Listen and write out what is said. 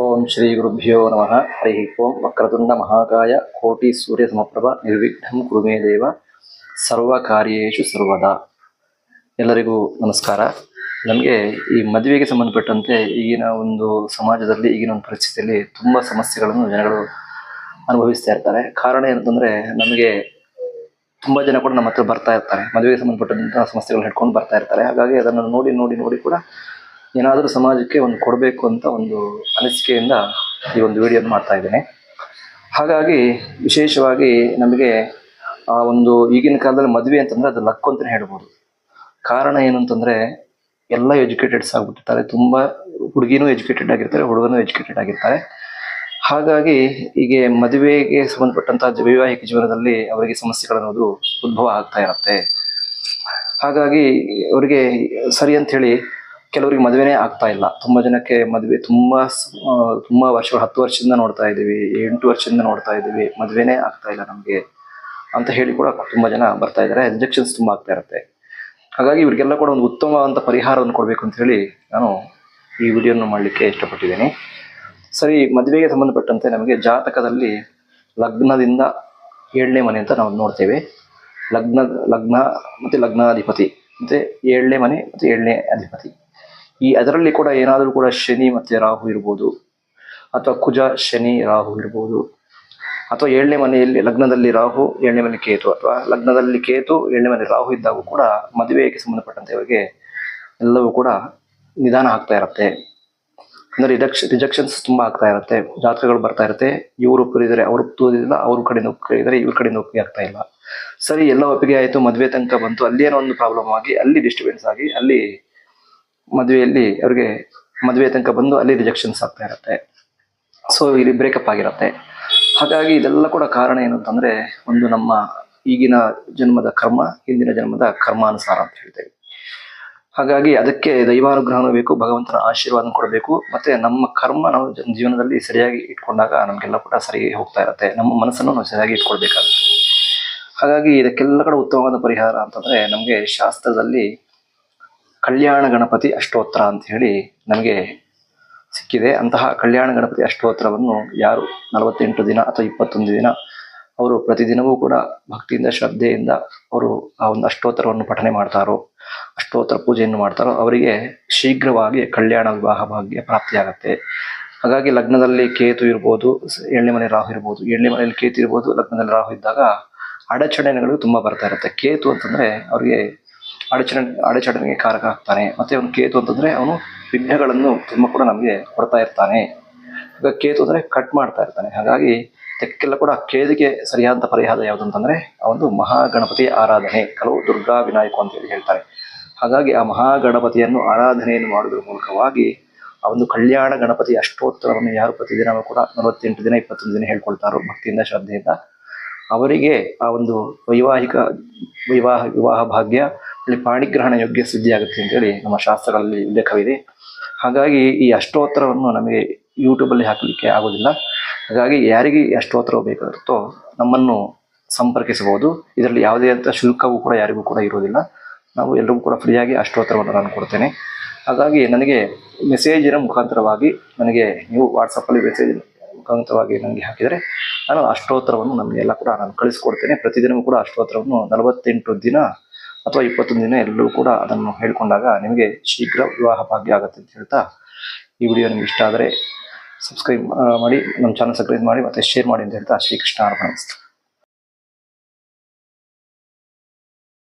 ಓಂ ಶ್ರೀ ಗುರುಭ್ಯೋ ನಮಃ. ಹರಿ ಓಂ ವಕ್ರತುಂಡ ಮಹಾಕಾಯ ಕೋಟಿ ಸೂರ್ಯ ಸಮಪ್ರಭ ನಿರ್ವಿಘ್ನಂ ಕುರುಮೇ ದೇವ. ಸರ್ವ ಕಾರ್ಯೇಶು ಸರ್ವದಾ. ಎಲ್ಲರಿಗೂ ನಮಸ್ಕಾರ. ನಮಗೆ ಈ ಮದುವೆಗೆ ಸಂಬಂಧಪಟ್ಟಂತೆ ಈಗಿನ ಒಂದು ಸಮಾಜದಲ್ಲಿ, ಈಗಿನ ಒಂದು ಪರಿಸ್ಥಿತಿಯಲ್ಲಿ ತುಂಬ ಸಮಸ್ಯೆಗಳನ್ನು ಜನಗಳು ಅನುಭವಿಸ್ತಾ ಇರ್ತಾರೆ. ಕಾರಣ ಏನಂತಂದರೆ, ನಮಗೆ ತುಂಬ ಜನ ಕೂಡ ನಮ್ಮ ಹತ್ರ ಬರ್ತಾ ಇರ್ತಾರೆ. ಮದುವೆಗೆ ಸಂಬಂಧಪಟ್ಟಂತಹ ಸಮಸ್ಯೆಗಳು ಹಿಡ್ಕೊಂಡು ಬರ್ತಾ ಇರ್ತಾರೆ. ಹಾಗಾಗಿ ಅದನ್ನು ನೋಡಿ ನೋಡಿ ನೋಡಿ ಕೂಡ ಏನಾದರೂ ಸಮಾಜಕ್ಕೆ ಒಂದು ಕೊಡಬೇಕು ಅಂತ ಒಂದು ಅನಿಸಿಕೆಯಿಂದ ಈ ಒಂದು ವಿಡಿಯೋನ ಮಾಡ್ತಾ ಇದ್ದೇನೆ. ಹಾಗಾಗಿ ವಿಶೇಷವಾಗಿ ನಮಗೆ ಆ ಒಂದು ಈಗಿನ ಕಾಲದಲ್ಲಿ ಮದುವೆ ಅಂತಂದರೆ ಅದು ಲಕ್ಕು ಅಂತಲೇ ಹೇಳ್ಬೋದು. ಕಾರಣ ಏನು ಅಂತಂದರೆ ಎಲ್ಲ ಎಜುಕೇಟೆಡ್ಸ್ ಆಗಿಬಿಟ್ಟಿರ್ತಾರೆ. ತುಂಬ ಹುಡುಗಿನೂ ಎಜುಕೇಟೆಡ್ ಆಗಿರ್ತಾರೆ, ಹುಡುಗನೂ ಎಜುಕೇಟೆಡ್ ಆಗಿರ್ತಾರೆ. ಹಾಗಾಗಿ ಹೀಗೆ ಮದುವೆಗೆ ಸಂಬಂಧಪಟ್ಟಂತಹ ವೈವಾಹಿಕ ಜೀವನದಲ್ಲಿ ಅವರಿಗೆ ಸಮಸ್ಯೆಗಳನ್ನೋದು ಉದ್ಭವ ಆಗ್ತಾ ಇರುತ್ತೆ. ಹಾಗಾಗಿ ಅವರಿಗೆ ಸರಿ ಹೇಳಿ ಕೆಲವರಿಗೆ ಮದುವೆನೇ ಆಗ್ತಾ ಇಲ್ಲ. ತುಂಬಾ ಜನಕ್ಕೆ ಮದುವೆ ತುಂಬಾ ತುಂಬ ವರ್ಷ ಹತ್ತು ವರ್ಷದಿಂದ ನೋಡ್ತಾ ಇದ್ದೀವಿ, ಎಂಟು ವರ್ಷದಿಂದ ನೋಡ್ತಾ ಇದ್ದೀವಿ, ಮದುವೆನೇ ಆಗ್ತಾ ಇಲ್ಲ ನಮಗೆ ಅಂತ ಹೇಳಿ ಕೂಡ ತುಂಬಾ ಜನ ಬರ್ತಾ ಇದ್ದಾರೆ. ರಿಜೆಕ್ಷನ್ಸ್ ತುಂಬಾ ಆಗ್ತಾ ಇರುತ್ತೆ. ಹಾಗಾಗಿ ಇವರಿಗೆಲ್ಲ ಕೂಡ ಒಂದು ಉತ್ತಮವಾದಂಥ ಪರಿಹಾರವನ್ನು ಕೊಡಬೇಕು ಅಂತ ಹೇಳಿ ನಾನು ಈ ವಿಡಿಯೋನ ಮಾಡಲಿಕ್ಕೆ ಇಷ್ಟಪಟ್ಟಿದ್ದೇನೆ. ಸರಿ, ಮದುವೆಗೆ ಸಂಬಂಧಪಟ್ಟಂತೆ ನಮಗೆ ಜಾತಕದಲ್ಲಿ ಲಗ್ನದಿಂದ ಏಳನೇ ಮನೆ ಅಂತ ನಾವು ನೋಡ್ತೇವೆ. ಲಗ್ನ ಲಗ್ನ ಮತ್ತು ಲಗ್ನಾಧಿಪತಿ, ಮತ್ತು ಏಳನೇ ಮನೆ ಮತ್ತು ಏಳನೇ ಅಧಿಪತಿ. ಈ ಅದರಲ್ಲಿ ಕೂಡ ಏನಾದರೂ ಕೂಡ ಶನಿ ಮತ್ತೆ ರಾಹು ಇರ್ಬೋದು ಅಥವಾ ಕುಜ, ಶನಿ, ರಾಹು ಇರ್ಬೋದು. ಅಥವಾ ಏಳನೇ ಮನೆಯಲ್ಲಿ ಲಗ್ನದಲ್ಲಿ ರಾಹು, ಏಳನೇ ಮನೆ ಕೇತು ಅಥವಾ ಲಗ್ನದಲ್ಲಿ ಕೇತು, ಏಳನೇ ಮನೆ ರಾಹು ಇದ್ದಾಗೂ ಕೂಡ ಮದುವೆಗೆ ಸಂಬಂಧಪಟ್ಟಂತೆ ಇವರಿಗೆ ಎಲ್ಲವೂ ಕೂಡ ನಿಧಾನ ಆಗ್ತಾ ಇರುತ್ತೆ. ಅಂದರೆ ರಿಜಕ್ಷ, ರಿಜೆಕ್ಷನ್ಸ್ ತುಂಬ ಆಗ್ತಾ ಇರುತ್ತೆ. ಜಾತಕಗಳು ಬರ್ತಾ ಇರುತ್ತೆ. ಇವರು ಒಪ್ಪಿದರೆ ಅವರು ಒಪ್ಪುವುದಿಲ್ಲ ಅವ್ರ ಕಡೆಯಿಂದ ಒಪ್ಪಿದ್ರೆ ಇವ್ರ ಕಡೆಯಿಂದ ಒಪ್ಪಿಗೆ ಆಗ್ತಾ ಇಲ್ಲ. ಸರಿ, ಎಲ್ಲ ಒಪ್ಪಿಗೆ ಆಯಿತು, ಮದುವೆ ತನಕ ಬಂತು, ಅಲ್ಲಿ ಏನೋ ಒಂದು ಪ್ರಾಬ್ಲಮ್ ಆಗಿ, ಅಲ್ಲಿ ಡಿಸ್ಟರ್ಬೆನ್ಸ್ ಆಗಿ, ಅಲ್ಲಿ ಮದುವೆಯಲ್ಲಿ ಅವ್ರಿಗೆ ಮದುವೆ ತನಕ ಬಂದು ಅಲ್ಲಿ ರಿಜೆಕ್ಷನ್ಸ್ ಆಗ್ತಾ ಇರುತ್ತೆ. ಸೊ ಇಲ್ಲಿ ಬ್ರೇಕಪ್ ಆಗಿರುತ್ತೆ. ಹಾಗಾಗಿ ಇದೆಲ್ಲ ಕೂಡ ಕಾರಣ ಏನು ಅಂತಂದ್ರೆ, ಒಂದು ನಮ್ಮ ಈಗಿನ ಜನ್ಮದ ಕರ್ಮ, ಹಿಂದಿನ ಜನ್ಮದ ಕರ್ಮಾನುಸಾರ ಅಂತ ಹೇಳ್ತೇವೆ. ಹಾಗಾಗಿ ಅದಕ್ಕೆ ದೈವಾನುಗ್ರಹನೂ ಬೇಕು, ಭಗವಂತನ ಆಶೀರ್ವಾದ ಕೊಡಬೇಕು ಮತ್ತೆ ನಮ್ಮ ಕರ್ಮ ನಾವು ಜೀವನದಲ್ಲಿ ಸರಿಯಾಗಿ ಇಟ್ಕೊಂಡಾಗ ನಮಗೆಲ್ಲ ಕೂಡ ಸರಿ ಹೋಗ್ತಾ ಇರುತ್ತೆ. ನಮ್ಮ ಮನಸ್ಸನ್ನು ನಾವು ಸರಿಯಾಗಿ ಇಟ್ಕೊಳ್ಬೇಕಾಗುತ್ತೆ. ಹಾಗಾಗಿ ಇದಕ್ಕೆಲ್ಲ ಕಡೆ ಉತ್ತಮವಾದ ಪರಿಹಾರ ಅಂತಂದ್ರೆ, ನಮಗೆ ಶಾಸ್ತ್ರದಲ್ಲಿ ಕಲ್ಯಾಣ ಗಣಪತಿ ಅಷ್ಟೋತ್ತರ ಅಂತ ಹೇಳಿ ನಮಗೆ ಸಿಕ್ಕಿದೆ. ಅಂತಹ ಕಲ್ಯಾಣ ಗಣಪತಿ ಅಷ್ಟೋತ್ತರವನ್ನು ಯಾರು ನಲವತ್ತೆಂಟು ದಿನ ಅಥವಾ ಇಪ್ಪತ್ತೊಂದು ದಿನ ಅವರು ಪ್ರತಿದಿನವೂ ಕೂಡ ಭಕ್ತಿಯಿಂದ, ಶ್ರದ್ಧೆಯಿಂದ ಅವರು ಆ ಒಂದು ಅಷ್ಟೋತ್ತರವನ್ನು ಪಠನೆ ಮಾಡ್ತಾರೋ ಅಷ್ಟೋತ್ತರ ಪೂಜೆಯನ್ನು ಮಾಡ್ತಾರೋ, ಅವರಿಗೆ ಶೀಘ್ರವಾಗಿ ಕಲ್ಯಾಣ ವಿವಾಹ ಭಾಗ್ಯ ಪ್ರಾಪ್ತಿಯಾಗುತ್ತೆ. ಹಾಗಾಗಿ ಲಗ್ನದಲ್ಲಿ ಕೇತು ಇರ್ಬೋದು, ಏಳನೇ ಮನೆ ರಾಹು ಇರ್ಬೋದು, ಏಳನೇ ಮನೆಯಲ್ಲಿ ಕೇತು ಇರ್ಬೋದು, ಲಗ್ನದಲ್ಲಿ ರಾಹು ಇದ್ದಾಗ ಅಡಚಣೆಗಳು ತುಂಬ ಬರ್ತಾ ಇರುತ್ತೆ. ಕೇತು ಅಂತಂದ್ರೆ ಅವರಿಗೆ ಅಡಚಣೆ, ಅಡಚಣೆಗೆ ಕಾರಕ ಆಗ್ತಾನೆ. ಮತ್ತೆ ಅವನು ಕೇತು ಅಂತಂದ್ರೆ ಅವನು ವಿಘ್ನಗಳನ್ನು ತುಂಬ ಕೂಡ ನಮಗೆ ಕೊಡ್ತಾ ಇರ್ತಾನೆ. ಈಗ ಕೇತು ಅಂದ್ರೆ ಕಟ್ ಮಾಡ್ತಾ ಇರ್ತಾನೆ. ಹಾಗಾಗಿ ತೆಕ್ಕೆಲ್ಲ ಕೂಡ ಕೇದಿಗೆ ಸರಿಯಾದ ಪರಿಹಾರ ಯಾವುದು ಅಂತಂದ್ರೆ ಆ ಒಂದು ಮಹಾಗಣಪತಿ ಆರಾಧನೆ ಕೆಲವು ದುರ್ಗಾ ವಿನಾಯಕ ಅಂತ ಹೇಳಿ ಹೇಳ್ತಾರೆ. ಹಾಗಾಗಿ ಆ ಮಹಾಗಣಪತಿಯನ್ನು ಆರಾಧನೆಯನ್ನು ಮಾಡುವುದರ ಮೂಲಕವಾಗಿ ಆ ಒಂದು ಕಲ್ಯಾಣ ಗಣಪತಿ ಅಷ್ಟೋತ್ತರವನ್ನು ಯಾರು ಪ್ರತಿದಿನ ಕೂಡ ನಲವತ್ತೆಂಟು ದಿನ, ಇಪ್ಪತ್ತೊಂದು ದಿನ ಹೇಳ್ಕೊಳ್ತಾರೋ ಭಕ್ತಿಯಿಂದ, ಶ್ರದ್ಧೆಯಿಂದ ಅವರಿಗೆ ಆ ಒಂದು ವೈವಾಹಿಕ ವಿವಾಹ ವಿವಾಹ ಭಾಗ್ಯ ಅಲ್ಲಿ ಪಾಣಿಗ್ರಹಣ ಯೋಗ್ಯ ಸುದ್ದಿ ಆಗುತ್ತೆ ಅಂತೇಳಿ ನಮ್ಮ ಶಾಸ್ತ್ರಗಳಲ್ಲಿ ಉಲ್ಲೇಖವಿದೆ. ಹಾಗಾಗಿ ಈ ಅಷ್ಟೋತ್ತರವನ್ನು ನಮಗೆ ಯೂಟ್ಯೂಬಲ್ಲಿ ಹಾಕಲಿಕ್ಕೆ ಆಗೋದಿಲ್ಲ ಹಾಗಾಗಿ ಯಾರಿಗೆ ಅಷ್ಟೋತ್ತರ ಬೇಕಾಗುತ್ತೋ ನಮ್ಮನ್ನು ಸಂಪರ್ಕಿಸಬಹುದು. ಇದರಲ್ಲಿ ಯಾವುದೇ ಅಂತ ಶುಲ್ಕವೂ ಕೂಡ ಯಾರಿಗೂ ಕೂಡ ಇರೋದಿಲ್ಲ ನಾವು ಎಲ್ಲರಿಗೂ ಕೂಡ ಫ್ರೀಯಾಗಿ ಅಷ್ಟೋತ್ತರವನ್ನು ನಾನು ಕೊಡ್ತೇನೆ. ಹಾಗಾಗಿ ನನಗೆ ಮೆಸೇಜಿನ ಮುಖಾಂತರವಾಗಿ ನನಗೆ ನೀವು ವಾಟ್ಸಪ್ಪಲ್ಲಿ ಮೆಸೇಜ್ ಮುಖಾಂತರವಾಗಿ ನನಗೆ ಹಾಕಿದರೆ ನಾನು ಅಷ್ಟೋತ್ತರವನ್ನು ನಮಗೆಲ್ಲ ಕೂಡ ನಾನು ಕಳಿಸ್ಕೊಡ್ತೇನೆ. ಪ್ರತಿದಿನವೂ ಕೂಡ ಅಷ್ಟೋತ್ತರವನ್ನು ನಲವತ್ತೆಂಟು ದಿನ ಅಥವಾ ಇಪ್ಪತ್ತೊಂದು ದಿನ ಎಲ್ಲರೂ ಕೂಡ ಅದನ್ನು ಹೇಳ್ಕೊಂಡಾಗ ನಿಮಗೆ ಶೀಘ್ರ ವಿವಾಹ ಭಾಗ್ಯ ಆಗುತ್ತೆ ಅಂತ ಹೇಳ್ತಾ ಈ ವಿಡಿಯೋ ನಿಮ್ಗೆ ಇಷ್ಟ ಆದರೆ ಸಬ್ಸ್ಕ್ರೈಬ್ ಮಾಡಿ, ನಮ್ಮ ಚಾನಲ್ ಸಬ್ಸ್ಕ್ರೈಬ್ ಮಾಡಿ ಮತ್ತು ಶೇರ್ ಮಾಡಿ ಅಂತ ಹೇಳ್ತಾ ಶ್ರೀಕೃಷ್ಣ ಅರ್ಪಣಿಸ್ತು